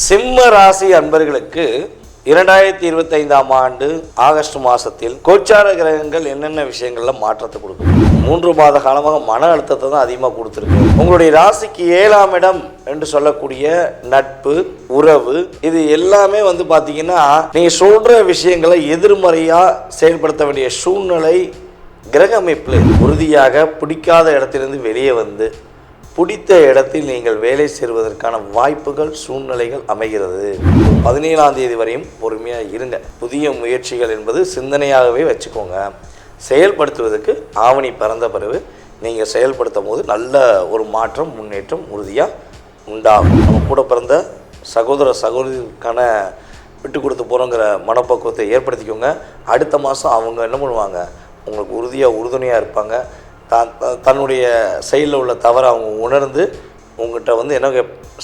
சிம்ம ராசி அன்பர்களுக்கு இரண்டாயிரத்தி இருபத்தைந்தாம் ஆண்டு ஆகஸ்ட் மாதத்தில் கோச்சார கிரகங்கள் என்னென்ன விஷயங்கள்ல மாற்றத்தை கொடுக்கும்? மூன்று மாத காலமாக மன அழுத்தத்தை தான் அதிகமாக கொடுத்துருக்கு. உங்களுடைய ராசிக்கு ஏழாம் இடம் என்று சொல்லக்கூடிய நட்பு உறவு இது எல்லாமே வந்து பார்த்தீங்கன்னா நீங்கள் சொல்கிற விஷயங்களை எதிர்மறையாக செயல்படுத்த வேண்டிய சூழ்நிலை கிரக அமைப்பில் உறுதியாக பிடிக்காத இடத்திலிருந்து வெளியே வந்து பிடித்த இடத்தில் நீங்கள் வேலை செய்வதற்கான வாய்ப்புகள் சூழ்நிலைகள் அமைகிறது. பதினேழாம் தேதி வரையும் பொறுமையாக இருங்க. புதிய முயற்சிகள் என்பது சிந்தனையாகவே வச்சுக்கோங்க. செயல்படுத்துவதற்கு ஆவணி பிறந்த பிறகு நீங்கள் செயல்படுத்தும் போது நல்ல ஒரு மாற்றம் முன்னேற்றம் உறுதியாக உண்டாகும். நம்ம கூட பிறந்த சகோதர சகோதரிக்கான விட்டு கொடுத்து போகிறோங்கிற மனப்பக்குவத்தை ஏற்படுத்திக்கோங்க. அடுத்த மாதம் அவங்க என்ன பண்ணுவாங்க? உங்களுக்கு உறுதியாக உறுதுணையாக இருப்பாங்க. தான் த- தன்னுடைய செயலில் உள்ள தவறை அவங்க உணர்ந்து உங்கள்கிட்ட வந்து என்ன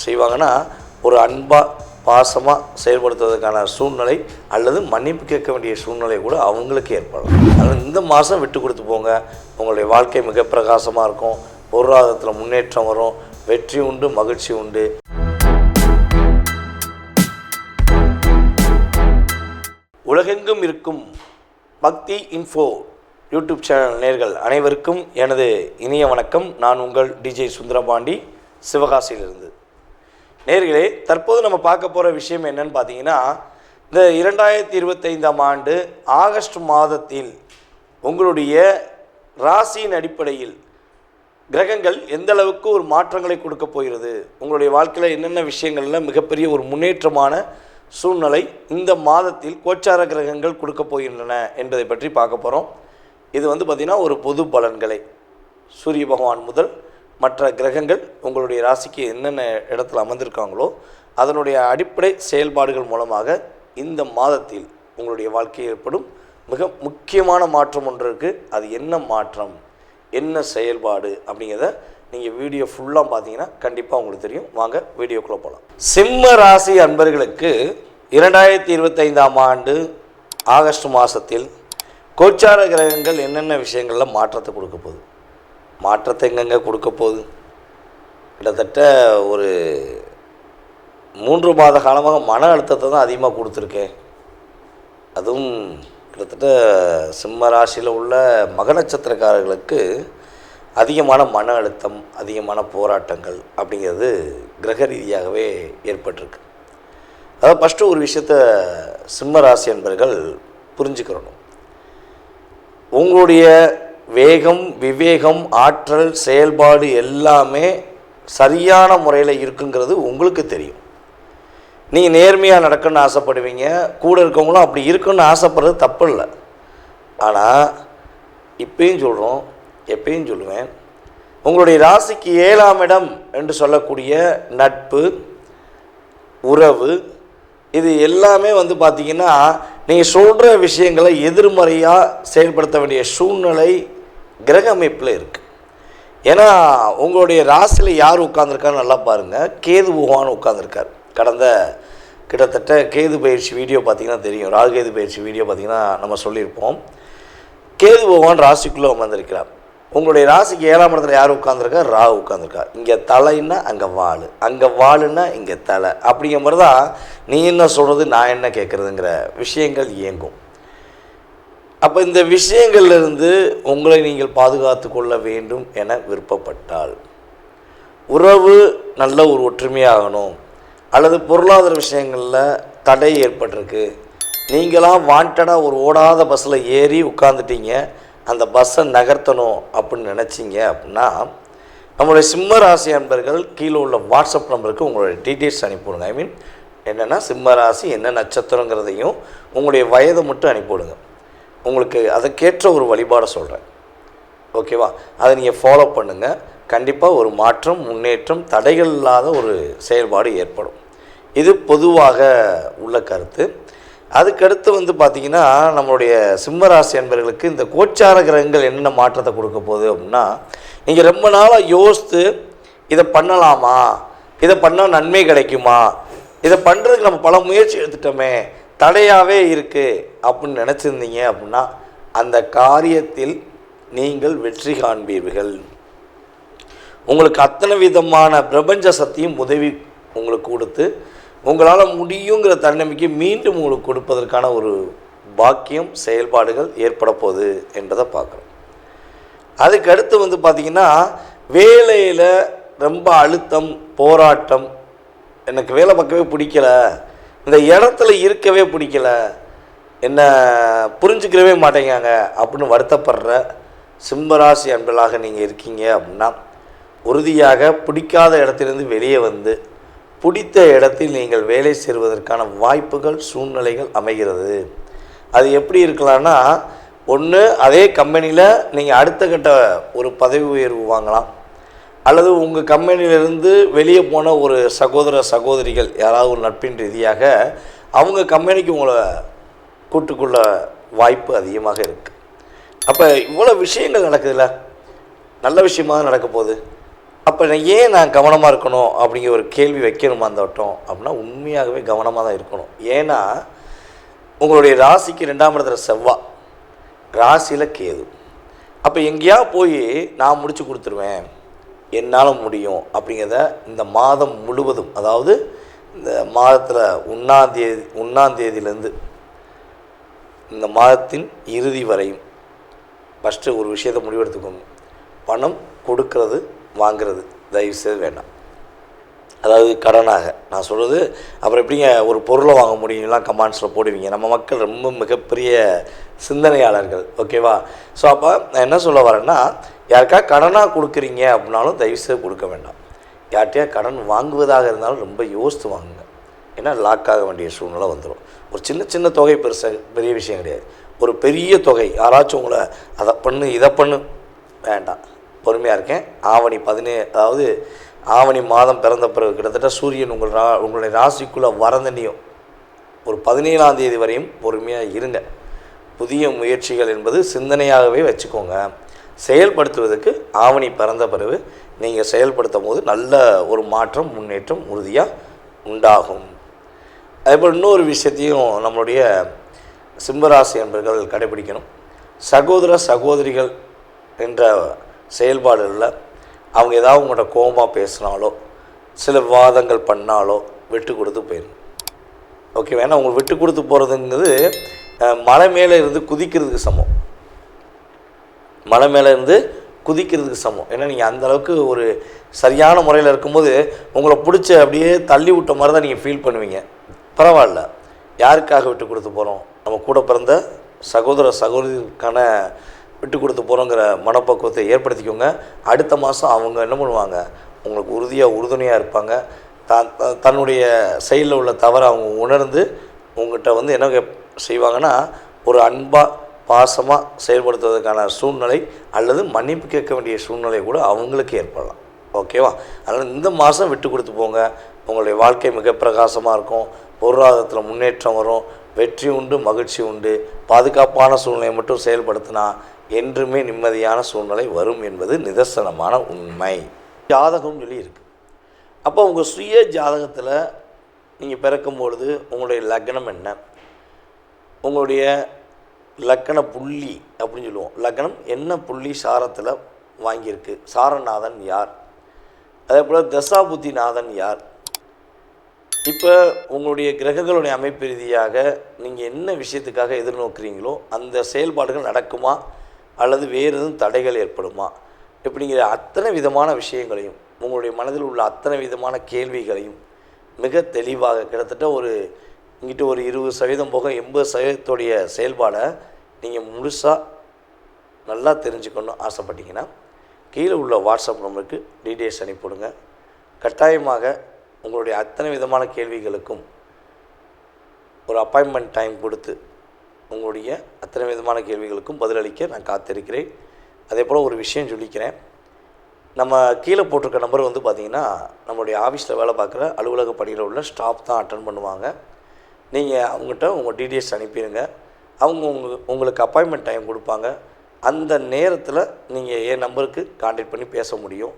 செய்வாங்கன்னா ஒரு அன்பாக பாசமாக செயல்படுத்துவதற்கான சூழ்நிலை அல்லது மன்னிப்பு கேட்க வேண்டிய சூழ்நிலை கூட அவங்களுக்கு ஏற்படும். அதனால் இந்த மாதம் விட்டு கொடுத்து போங்க. உங்களுடைய வாழ்க்கை மிக பிரகாசமாக இருக்கும். பொருளாதாரத்தில் முன்னேற்றம் வரும். வெற்றி உண்டு மகிழ்ச்சி உண்டு. உலகெங்கும் இருக்கும் பக்தி இன்ஃபோ யூடியூப் சேனல் நேர்கள் அனைவருக்கும் எனது இனிய வணக்கம். நான் உங்கள் டிஜே சுந்தரபாண்டி சிவகாசியிலிருந்து. நேர்களே தற்போது நம்ம பார்க்க போகிற விஷயம் என்னன்னு பார்த்தீங்கன்னா இந்த இரண்டாயிரத்தி இருபத்தைந்தாம் ஆண்டு ஆகஸ்ட் மாதத்தில் உங்களுடைய ராசியின் அடிப்படையில் கிரகங்கள் எந்த அளவுக்கு ஒரு மாற்றங்களை கொடுக்க போகிறது உங்களுடைய வாழ்க்கையில் என்னென்ன விஷயங்களில் மிகப்பெரிய ஒரு முன்னேற்றமான சூழ்நிலை இந்த மாதத்தில் கோச்சார கிரகங்கள் கொடுக்க போகின்றன என்பதை பற்றி பார்க்க போகிறோம் இது வந்து பார்த்திங்கன்னா ஒரு பொது பலன்களை. சூரிய பகவான் முதல் மற்ற கிரகங்கள் உங்களுடைய ராசிக்கு என்னென்ன இடத்துல அமர்ந்திருக்காங்களோ அதனுடைய அடிப்படை செயல்பாடுகள் மூலமாக இந்த மாதத்தில் உங்களுடைய வாழ்க்கையில் ஏற்படும். மிக முக்கியமான மாற்றம் ஒன்று இருக்குது அது என்ன மாற்றம்? என்ன செயல்பாடு? அப்படிங்கிறத நீங்கள் வீடியோ ஃபுல்லாக பார்த்தீங்கன்னா கண்டிப்பாக உங்களுக்கு தெரியும். வாங்க வீடியோக்குள்ளே போகலாம் சிம்ம ராசி அன்பர்களுக்கு இரண்டாயிரத்தி இருபத்தைந்தாம் ஆண்டு ஆகஸ்ட் மாதத்தில் கோச்சார கிரகங்கள் என்னென்ன விஷயங்களில் மாற்றத்தை கொடுக்க போகுது? மாற்றத்தை எங்கெங்க கொடுக்க போகுது? கிட்டத்தட்ட ஒரு மூன்று மாத காலமாக மன அழுத்தத்தை தான் அதிகமாக கொடுத்துருக்கேன் அதுவும் கிட்டத்தட்ட சிம்ம ராசியில் உள்ள மக நட்சத்திரக்காரர்களுக்கு அதிகமான மன அழுத்தம் அதிகமான போராட்டங்கள் அப்படிங்கிறது கிரக ரீதியாகவே ஏற்பட்டிருக்கு. அதாவது ஃபஸ்ட்டு ஒரு விஷயத்த சிம்ம ராசி என்பர்கள் புரிஞ்சுக்கிறணும். உங்களுடைய வேகம் விவேகம் ஆற்றல் செயல்பாடு எல்லாமே சரியான முறையில் இருக்குங்கிறது உங்களுக்கு தெரியும். நீங்கள் நேர்மையாக நடக்கணும்னு ஆசைப்படுவீங்க கூட இருக்கவங்களும் அப்படி இருக்குன்னு ஆசைப்படுறது தப்பு இல்லை ஆனால் இப்பயும் சொல்கிறோம் எப்பயும் சொல்லுவேன் உங்களுடைய ராசிக்கு ஏழாம் இடம் என்று சொல்லக்கூடிய நட்பு உறவு இது எல்லாமே வந்து பார்த்திங்கன்னா நீங்கள் சொல்கிற விஷயங்களை எதிர்மறையாக செயல்படுத்த வேண்டிய சூழ்நிலை கிரக அமைப்பில் இருக்குது ஏன்னா உங்களுடைய ராசியில் யார் உட்காந்துருக்கான்னு நல்லா பாருங்கள் கேது பகவான் உட்காந்துருக்கார் கடந்த கிட்டத்தட்ட கேது பயிற்சி வீடியோ பார்த்தீங்கன்னா தெரியும். ராகு கேது பயிற்சி வீடியோ பார்த்தீங்கன்னா நம்ம சொல்லியிருப்போம். கேது பகவான் ராசிக்குள்ளே அமர்ந்திருக்கிறார். உங்களுடைய ராசிக்கு ஏழாம் இடத்துல யார் உட்காந்துருக்கா ராகு உட்காந்துருக்கா இங்கே தலைன்னா அங்கே வாள். அங்கே வாளுன்னா இங்கே தலை. அப்படிங்கிற மாதிரி தான் நீ என்ன சொல்கிறது நான் என்ன கேட்குறதுங்கிற விஷயங்கள் இயங்கும். அப்போ இந்த விஷயங்கள்லேருந்து உங்களை நீங்கள் பாதுகாத்து கொள்ள வேண்டும் என விருப்பப்பட்டால். உறவு நல்ல ஒரு ஒற்றுமையாகணும். அல்லது பொருளாதார விஷயங்களில் தடை ஏற்பட்டிருக்கு. நீங்களாம் வாண்டடாக ஒரு ஓடாத பஸ்ஸில் ஏறி உட்காந்துட்டீங்க அந்த பஸ்ஸை நகர்த்தணும் அப்படின்னு நினச்சிங்க அப்படின்னா நம்மளுடைய சிம்ம ராசி அன்பர்கள் கீழே உள்ள வாட்ஸ்அப் நம்பருக்கு உங்களுடைய டீட்டெயில்ஸ் அனுப்பிவிடுங்க. ஐ மீன் என்னென்னா சிம்ம ராசி என்ன நட்சத்திரங்கிறதையும் உங்களுடைய வயதை மட்டும் அனுப்பிவிடுங்க. உங்களுக்கு அதுக்கேற்ற ஒரு வழிபாடை சொல்கிறேன் ஓகேவா? அதை நீங்கள் ஃபாலோ பண்ணுங்கள் கண்டிப்பாக ஒரு மாற்றம் முன்னேற்றம் தடைகள் இல்லாத ஒரு செயல்பாடு ஏற்படும். இது பொதுவாக உள்ள கருத்து. அதுக்கடுத்து வந்து பார்த்திங்கன்னா நம்மளுடைய சிம்மராசி என்பவர்களுக்கு இந்த கோச்சார கிரகங்கள் என்னென்ன மாற்றத்தை கொடுக்க போகுது அப்படின்னா நீங்கள் ரொம்ப நாளாக யோசித்து இதை பண்ணலாமா? இதை பண்ணால் நன்மை கிடைக்குமா? இதை பண்ணுறதுக்கு நம்ம பல முயற்சி எடுத்துட்டோமே தடையாகவே இருக்குது அப்படின்னு நினச்சிருந்தீங்க அப்படின்னா அந்த காரியத்தில் நீங்கள் வெற்றி காண்பீர்கள். உங்களுக்கு அத்தனை விதமான பிரபஞ்ச சக்தியும் உதவி உங்களுக்கு கொடுத்து உங்களால் முடியுங்கிற தன்னம்பிக்கை மீண்டும் உங்களுக்கு கொடுப்பதற்கான ஒரு பாக்கியம் செயல்பாடுகள் ஏற்பட போகுது என்பதை பார்க்குறோம். அதுக்கு அடுத்து வந்து பார்த்திங்கன்னா வேலையில் ரொம்ப அழுத்தம் போராட்டம் எனக்கு வேலை பார்க்கவே பிடிக்கல இந்த இடத்துல இருக்கவே பிடிக்கல என்ன புரிஞ்சுக்கிறவே மாட்டேங்காங்க அப்படின்னு வருத்தப்படுற சிம்மராசி அன்பலாக நீங்கள் இருக்கீங்க அப்படின்னா உறுதியாக பிடிக்காத இடத்துலேருந்து வெளியே வந்து பிடித்த இடத்தில் நீங்கள் வேலை செய்வதற்கான வாய்ப்புகள் சூழ்நிலைகள் அமைகிறது. அது எப்படி இருக்கலாம்னா ஒன்று அதே கம்பெனியில் நீங்கள் அடுத்த கட்ட ஒரு பதவி உயர்வு வாங்கலாம். அல்லது உங்கள் கம்பெனியிலிருந்து வெளியே போன ஒரு சகோதர சகோதரிகள் யாராவது ஒரு நட்பின் ரீதியாக அவங்க கம்பெனிக்கு உங்களை கூட்டுக்குள்ள வாய்ப்பு அதிகமாக இருக்குது அப்போ இவ்வளோ விஷயங்கள் நடக்குதுல்ல? நல்ல விஷயமா நடக்க போகுது. அப்போ ஏன் நான் கவனமாக இருக்கணும் அப்படிங்கிற ஒரு கேள்வி வைக்கணுமா அந்த வட்டம்? அப்படின்னா உண்மையாகவே கவனமாக தான் இருக்கணும். ஏன்னா உங்களுடைய ராசிக்கு ரெண்டாம் இடத்துல செவ்வாய் ராசியில் கேது. அப்போ எங்கேயா போய் நான் முடிச்சு கொடுத்துருவேன். என்னால் முடியும் அப்படிங்கிறத இந்த மாதம் முழுவதும் அதாவது இந்த மாதத்தில் ஒன்றாந்தேதி ஒன்றாந்தேதியிலேருந்து இந்த மாதத்தின் இறுதி வரையும் ஃபஸ்ட்டு ஒரு விஷயத்தை முடிவெடுத்துக்கணும். பணம் கொடுக்கறது வாங்கிறது. தயவுசெய்து வேண்டாம். அதாவது கடனாக. நான் சொல்கிறது அப்புறம் எப்படிங்க ஒரு பொருளை வாங்க முடியும்லாம் கமாண்ட்ஸில் போடுவீங்க. நம்ம மக்கள் ரொம்ப மிகப்பெரிய சிந்தனையாளர்கள். ஓகேவா ஸோ அப்போ நான் என்ன சொல்ல வரேன்னா யாருக்கா கடனாக கொடுக்குறீங்க அப்படின்னாலும் தயவுசெய்து கொடுக்க வேண்டாம். யார்கிட்டயா கடன் வாங்குவதாக இருந்தாலும் ரொம்ப யோசித்து வாங்குங்க. ஏன்னா லாக் ஆக வேண்டிய சூழ்நிலை வந்துடும் ஒரு சின்ன சின்ன தொகை பெருசாக பெரிய விஷயம் கிடையாது. ஒரு பெரிய தொகை. யாராச்சும் உங்களை அதை பண்ணு இதை பண்ணு. வேண்டாம். பொறுமையாக இருக்கேன். ஆவணி பதினே அதாவது ஆவணி மாதம் பிறந்த பிறகு கிட்டத்தட்ட சூரியன் உங்கள் ரா உங்களுடைய ராசிக்குள்ளே வரந்தண்ணியும் ஒரு பதினேழாம் தேதி வரையும் பொறுமையாக இருங்க. புதிய முயற்சிகள் என்பது சிந்தனையாகவே வச்சுக்கோங்க. செயல்படுத்துவதற்கு ஆவணி பிறந்த பிறகு நீங்கள் செயல்படுத்தும் போது நல்ல ஒரு மாற்றம் முன்னேற்றம் உறுதியாக உண்டாகும். அதேபோல் இன்னொரு விஷயத்தையும் நம்மளுடைய சிம்மராசி என்பர்கள் கடைபிடிக்கணும். சகோதர சகோதரிகள் என்ற செயல்பாடுகளில் அவங்க ஏதாவது உங்கள்கிட்ட கோபமாக பேசினாலோ சில விவாதங்கள் பண்ணாலோ விட்டு கொடுத்து போயிடும் ஓகே ஏன்னா உங்களுக்கு விட்டு கொடுத்து போகிறதுங்கிறது மலை மேலே இருந்து குதிக்கிறதுக்கு சமம். மலை மேலே இருந்து குதிக்கிறதுக்கு சமம். ஏன்னா நீங்கள் அந்தளவுக்கு ஒரு சரியான முறையில் இருக்கும்போது உங்களை பிடிச்ச அப்படியே தள்ளி விட்ட மாதிரி தான் நீங்கள் ஃபீல் பண்ணுவீங்க. பரவாயில்ல. யாருக்காக விட்டு கொடுத்து போகிறோம் நம்ம கூட பிறந்த சகோதர சகோதரிக்கான விட்டு கொடுத்து போகிறோங்கிற மனப்பக்குவத்தை ஏற்படுத்திக்கோங்க. அடுத்த மாதம் அவங்க என்ன பண்ணுவாங்க? உங்களுக்கு உறுதியாக உறுதுணையாக இருப்பாங்க. தான் த- தன்னுடைய செயலில் உள்ள தவறை அவங்க உணர்ந்து உங்கள்கிட்ட வந்து என்ன செய்வாங்கன்னா ஒரு அன்பாக பாசமாக செயல்படுத்துவதற்கான சூழ்நிலை அல்லது மன்னிப்பு கேட்க வேண்டிய சூழ்நிலை கூட அவங்களுக்கு ஏற்படலாம். ஓகேவா? அதனால் இந்த மாதம் விட்டு கொடுத்து போங்க. உங்களுடைய வாழ்க்கை மிக பிரகாசமாக இருக்கும். பொருளாதாரத்தில் முன்னேற்றம் வரும். வெற்றி உண்டு மகிழ்ச்சி உண்டு. பாதுகாப்பான சூழ்நிலையை மட்டும் செயல்படுத்தினா என்றுமே நிம்மதியான சூழ்நிலை வரும் என்பது நிதர்சனமான உண்மை. ஜாதகம் சொல்லி இருக்குது அப்போ உங்கள் சுய ஜாதகத்தில் நீங்கள் பிறக்கும் பொழுது உங்களுடைய லக்னம் என்ன? உங்களுடைய லக்கண புள்ளி அப்படின்னு சொல்லுவோம். லக்னம் என்ன புள்ளி சாரத்தில் வாங்கியிருக்கு? சாரநாதன் யார்? அதே போல் தசாபுத்திநாதன் யார்? இப்போ உங்களுடைய கிரகங்களுடைய அமைப்பு ரீதியாக நீங்கள் என்ன விஷயத்துக்காக எதிர்நோக்குறீங்களோ அந்த செயல்பாடுகள் நடக்குமா? அல்லது வேறு எதுவும் தடைகள் ஏற்படுமா? இப்படிங்கிற அத்தனை விதமான விஷயங்களையும் உங்களுடைய மனதில் உள்ள அத்தனை விதமான கேள்விகளையும் மிக தெளிவாக கிட்டத்தட்ட ஒரு இங்கிட்ட ஒரு இருபது சதவீதம் போக எண்பது சதவீதத்துடைய செயல்பாடை நீங்கள் முழுசாக நல்லா தெரிஞ்சுக்கணும்னு ஆசைப்பட்டீங்கன்னா கீழே உள்ள வாட்ஸ்அப் நம்பருக்கு டீட்டெயில்ஸ் அனுப்பிவிடுங்க கட்டாயமாக உங்களுடைய அத்தனை விதமான கேள்விகளுக்கும் ஒரு அப்பாயின்மெண்ட் டைம் கொடுத்து உங்களுடைய அத்தனை விதமான கேள்விகளுக்கும் பதிலளிக்க நான் காத்திருக்கிறேன். அதே போல் ஒரு விஷயம் சொல்லிக்கிறேன். நம்ம கீழே போட்டிருக்க நம்பர் வந்து பார்த்திங்கன்னா நம்மளுடைய ஆஃபீஸில் வேலை பார்க்குற அலுவலக பணியில் உள்ள ஸ்டாஃப் தான் அட்டன் பண்ணுவாங்க. நீங்கள் அவங்ககிட்ட உங்கள் டீட்டெயில்ஸ் அனுப்பிடுங்க அவங்க உங்கள் உங்களுக்கு அப்பாயின்மெண்ட் டைம் கொடுப்பாங்க. அந்த நேரத்தில் நீங்கள் என் நம்பருக்கு காண்டாக்ட் பண்ணி பேச முடியும்?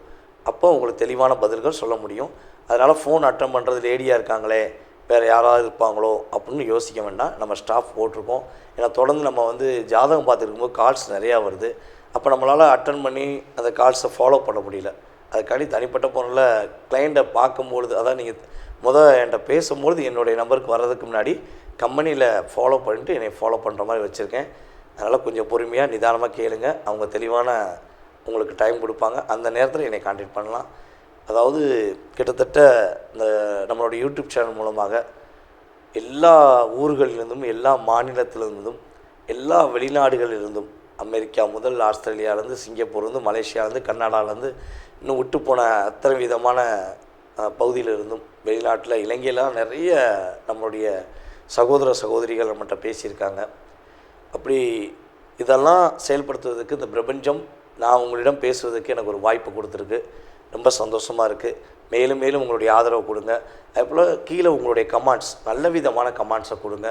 அப்போ உங்களுக்கு தெளிவான பதில்கள் சொல்ல முடியும். அதனால் ஃபோன் அட்டன் பண்ணுறது லேடியாக இருக்காங்களே வேறு யாராவது இருப்பாங்களோ அப்படின்னு யோசிக்க வேண்டாம். நம்ம ஸ்டாஃப் போட்டிருக்கோம். ஏன்னா தொடர்ந்து நம்ம வந்து ஜாதகம் பார்த்துருக்கும்போது கால்ஸ் நிறையா வருது. அப்போ நம்மளால் அட்டன் பண்ணி அந்த கால்ஸை ஃபாலோ பண்ண முடியல. அதுக்காண்டி தனிப்பட்ட முறையில் கிளைண்ட்டை பார்க்கும்பொழுது அதான் நீங்கள் முதல் என்கிட்ட பேசும்பொழுது என்னுடைய நம்பருக்கு வர்றதுக்கு முன்னாடி கம்பெனியில் ஃபாலோ பண்ணிட்டு என்னை ஃபாலோ பண்ணுற மாதிரி வச்சுருக்கேன். அதனால் கொஞ்சம் பொறுமையாக நிதானமாக கேளுங்க. அவங்க தெளிவான உங்களுக்கு டைம் கொடுப்பாங்க. அந்த நேரத்தில் என்னை கான்டாக்ட் பண்ணலாம். அதாவது கிட்டத்தட்ட இந்த நம்மளுடைய யூடியூப் சேனல் மூலமாக எல்லா ஊர்களிலிருந்தும் எல்லா மாநிலத்திலிருந்தும் எல்லா வெளிநாடுகளிலிருந்தும் அமெரிக்கா முதல் ஆஸ்திரேலியாவிலேருந்து சிங்கப்பூர்லேருந்து மலேசியாவிலேருந்து கர்நாடகாவிலேருந்து இன்னும் விட்டு போன அத்தனை விதமான பகுதியிலிருந்தும் வெளிநாட்டில் இலங்கையெல்லாம் நிறைய நம்மளுடைய சகோதர சகோதரிகள் நம்மகிட்ட பேசியிருக்காங்க. அப்படி இதெல்லாம் செயல்படுத்துவதற்கு இந்த பிரபஞ்சம் நான் உங்களிடம் பேசுவதற்கு எனக்கு ஒரு வாய்ப்பு கொடுத்துருக்கு. ரொம்ப சந்தோஷமாக இருக்குது மேலும் மேலும் உங்களுடைய ஆதரவு கொடுங்க. அதுபோல் கீழே உங்களுடைய கமெண்ட்ஸ் நல்ல விதமான கமெண்ட்ஸை கொடுங்க.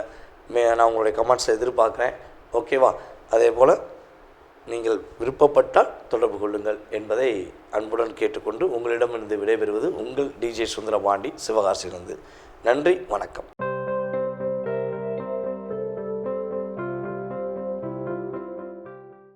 மே நான் உங்களுடைய கமெண்ட்ஸை எதிர்பார்க்குறேன். ஓகேவா அதே போல் நீங்கள் விருப்பப்பட்டால் தொடர்பு கொள்ளுங்கள் என்பதை அன்புடன் கேட்டுக்கொண்டு உங்களிடமிருந்து விடைபெறுவது உங்கள் டிஜே சுந்தரபாண்டி சிவகாசியிலிருந்து. நன்றி வணக்கம்.